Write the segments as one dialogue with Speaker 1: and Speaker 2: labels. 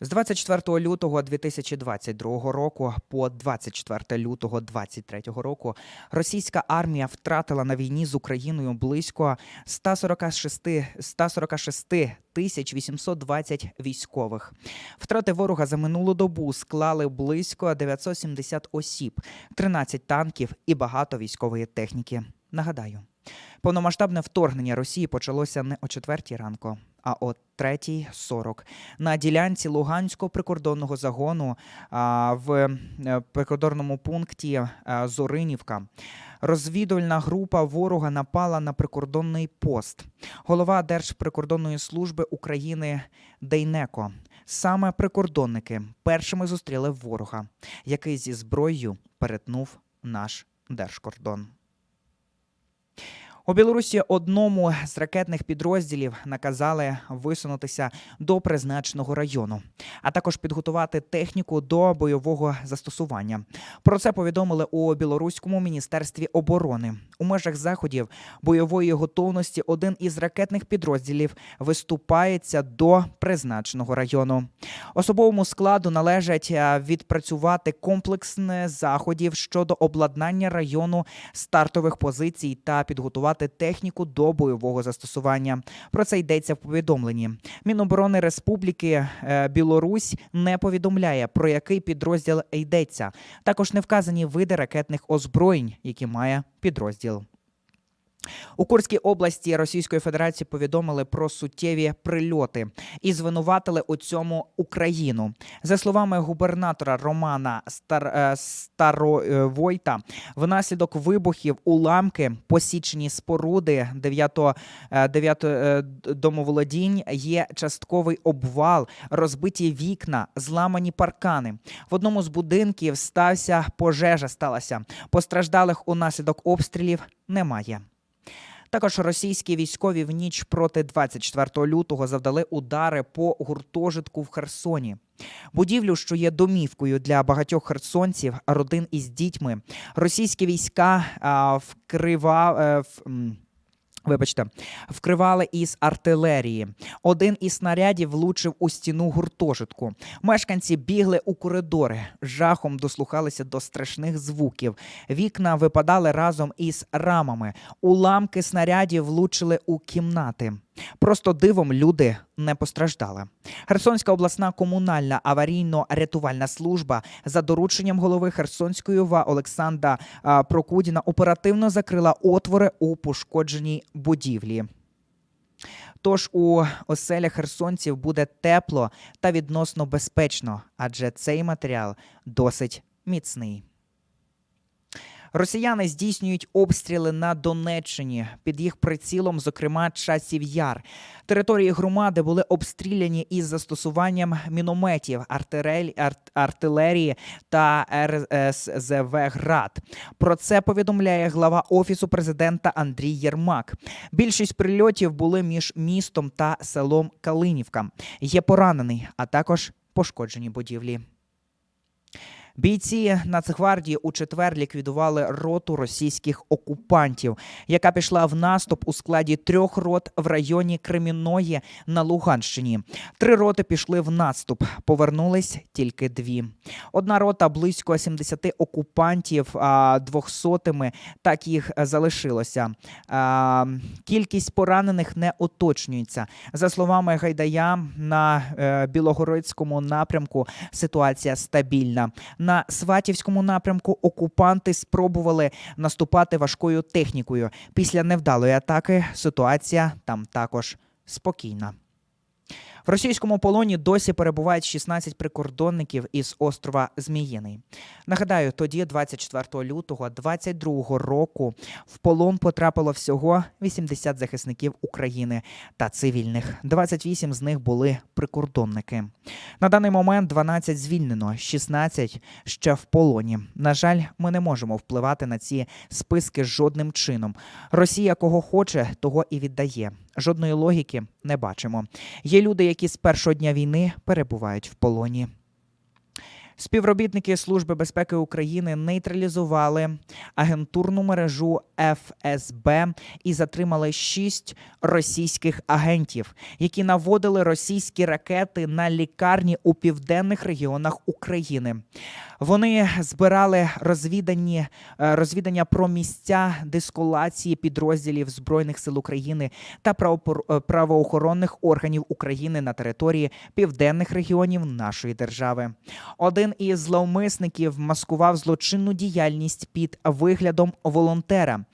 Speaker 1: З 24 лютого 2022 року по 24 лютого 2023 року російська армія втратила на війні з Україною близько 146, 146 тисяч 820 військових. Втрати ворога за минулу добу склали близько 970 осіб, 13 танків і багато військової техніки. Нагадаю, повномасштабне вторгнення Росії почалося не о 4 ранку, а о 3.40 на ділянці Луганського прикордонного загону в е, прикордонному пункті а, Зоринівка. Розвідувальна група ворога напала на прикордонний пост. Голова Держприкордонної служби України Дейнеко. Саме прикордонники першими зустріли ворога, який зі зброєю перетнув наш держкордон. У Білорусі одному з ракетних підрозділів наказали висунутися до призначеного району, а також підготувати техніку до бойового застосування. Про це повідомили у білоруському міністерстві оборони. У межах заходів бойової готовності один із ракетних підрозділів виступається до призначеного району. Особовому складу належать е, відпрацювати комплексне заходів щодо обладнання району стартових позицій та підготувати техніку до бойового застосування. Про це йдеться в повідомленні. Міноборони Республіки е, Білорусь не повідомляє про який підрозділ йдеться. Також не вказані види ракетних озброєнь, які має підрозділ. У Курській області Російської Федерації повідомили про суттєві прильоти і звинуватили у цьому Україну. За словами губернатора Романа Стар... е, Старовойта, внаслідок вибухів уламки, посічені споруди 9, 9 е, домоволодінь, є частковий обвал, розбиті вікна, зламані паркани. В одному з будинків стався пожежа. Сталася постраждалих унаслідок обстрілів немає. Також російські військові в ніч проти 24 лютого завдали удари по гуртожитку в Херсоні. Будівлю, що є домівкою для багатьох херсонців, родин із дітьми, російські війська а, вкрива. А, в- м, Вибачте, вкривали із артилерії. Один із снарядів влучив у стіну гуртожитку. Мешканці бігли у коридори, жахом дослухалися до страшних звуків. Вікна випадали разом із рамами. Уламки снарядів влучили у кімнати. Просто дивом люди не постраждали. Херсонська обласна комунальна аварійно-рятувальна служба за дорученням голови Херсонської ОВА Олександра Прокудіна оперативно закрила отвори у пошкодженій будівлі. Тож у оселях херсонців буде тепло та відносно безпечно, адже цей матеріал досить міцний. Росіяни здійснюють обстріли на Донеччині під їх прицілом, зокрема часів яр. Території громади були обстріляні із застосуванням мінометів, артилерії, арт, артилерії та РСЗВ «Град». Про це повідомляє глава офісу президента Андрій Єрмак. Більшість прильотів були між містом та селом Калинівка. Є поранений, а також пошкоджені будівлі. Бійці Нацгвардії у четвер ліквідували роту російських окупантів, яка пішла в наступ у складі трьох рот в районі Кремінної на Луганщині. Три роти пішли в наступ, повернулись тільки дві. Одна рота близько 70 окупантів а, двохсотими так їх залишилося. Кількість поранених не уточнюється. За словами Гайдая, на е, Білогородському напрямку ситуація стабільна. На Сватівському напрямку окупанти спробували наступати важкою технікою. Після невдалої атаки ситуація там також спокійна. В російському полоні досі перебувають 16 прикордонників із острова Зміїний. Нагадаю, тоді, 24 лютого 22 року, в полон потрапило всього 80 захисників України та цивільних. 28 з них були прикордонники. На даний момент 12 звільнено, 16 ще в полоні. На жаль, ми не можемо впливати на ці списки жодним чином. Росія кого хоче, того і віддає. Жодної логіки не бачимо. Є люди, які з першого дня війни перебувають в полоні. Співробітники Служби безпеки України нейтралізували агентурну мережу ФСБ і затримали шість російських агентів, які наводили російські ракети на лікарні у південних регіонах України. Вони збирали розвідані е, розвідання про місця дискулації підрозділів збройних сил України та е, правоохоронних органів України на території південних регіонів нашої держави. Один із зловмисників маскував злочинну діяльність під виглядом волонтера.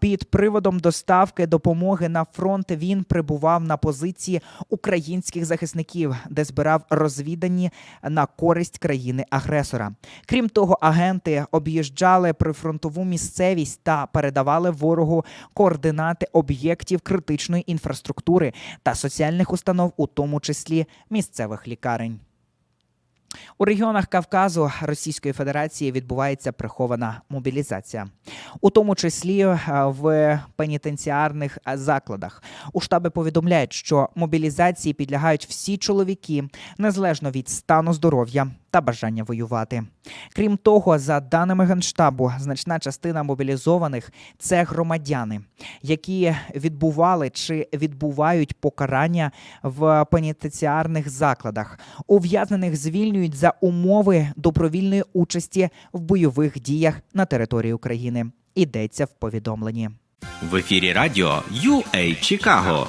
Speaker 1: Під приводом доставки допомоги на фронт він прибував на позиції українських захисників, де збирав розвідані на користь країни-агресора. Крім того, агенти об'їжджали прифронтову місцевість та передавали ворогу координати об'єктів критичної інфраструктури та соціальних установ, у тому числі місцевих лікарень. У регіонах Кавказу Російської Федерації відбувається прихована мобілізація, у тому числі е, в пенітенціарних закладах. У штаби повідомляють, що мобілізації підлягають всі чоловіки, незалежно від стану здоров'я та бажання воювати. Крім того, за даними Генштабу, значна частина мобілізованих це громадяни, які відбували чи відбувають покарання в пенітенціарних закладах. Ув'язнених звільнюють за умови добровільної участі в бойових діях на території України. Йдеться в повідомленні.
Speaker 2: В ефірі радіо UA Чикаго.